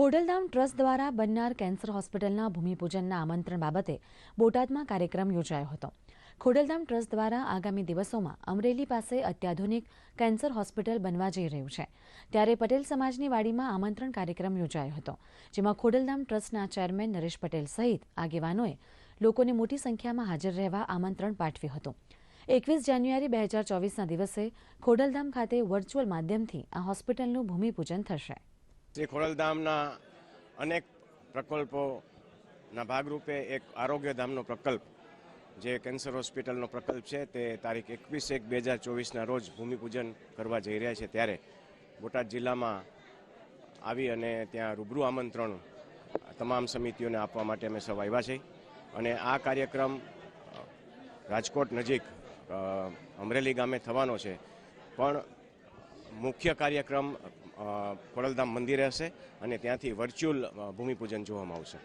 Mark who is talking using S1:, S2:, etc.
S1: Khodaldham trust દ્વારા બનનાર cancer હોસ્પિટલના ભૂમિપૂજનના આમંત્રણ બાબતે બોટાદમાં કાર્યક્રમ યોજાયો હતો. ખોડલધામ ટ્રસ્ટ દ્વારા આગામી દિવસોમાં અમરેલી પાસે અત્યાધુનિક કેન્સર હોસ્પિટલ બનવા જઈ રહ્યું છે. ત્યારે પટેલ સમાજની વાડીમાં આમંત્રણ કાર્યક્રમ યોજાયો હતો, જેમાં ખોડલધામ ટ્રસ્ટના ચેરમેન નરેશ પટેલ સહિત આગેવાનોએ લોકોને મોટી સંખ્યામાં હાજર રહેવા આમંત્રણ પાઠવ્યું હતું. એકવીસ જાન્યુઆરી બે હજાર ચોવીસના દિવસે ખોડલધામ ખાતે વર્ચ્યુઅલ માધ્યમથી આ હોસ્પિટલનું ભૂમિપૂજન થશે.
S2: શ્રી ખોડલધામના અનેક પ્રકલ્પોના ભાગરૂપે એક આરોગ્યધામનો પ્રકલ્પ, જે કેન્સર હોસ્પિટલનો પ્રકલ્પ છે, તે તારીખ એકવીસ એક બે હજાર ચોવીસના રોજ ભૂમિપૂજન કરવા જઈ રહ્યા છે. ત્યારે બોટાદ જિલ્લામાં આવી અને ત્યાં રૂબરૂ આમંત્રણ તમામ સમિતિઓને આપવા માટે અમે સૌ આવ્યા છે. અને આ કાર્યક્રમ રાજકોટ નજીક અમરેલી ગામે થવાનો છે. પણ મુખ્ય કાર્યક્રમ ખોડલધામ મંદિરે હશે અને ત્યાંથી વર્ચ્યુઅલ ભૂમિપૂજન જોવામાં આવશે.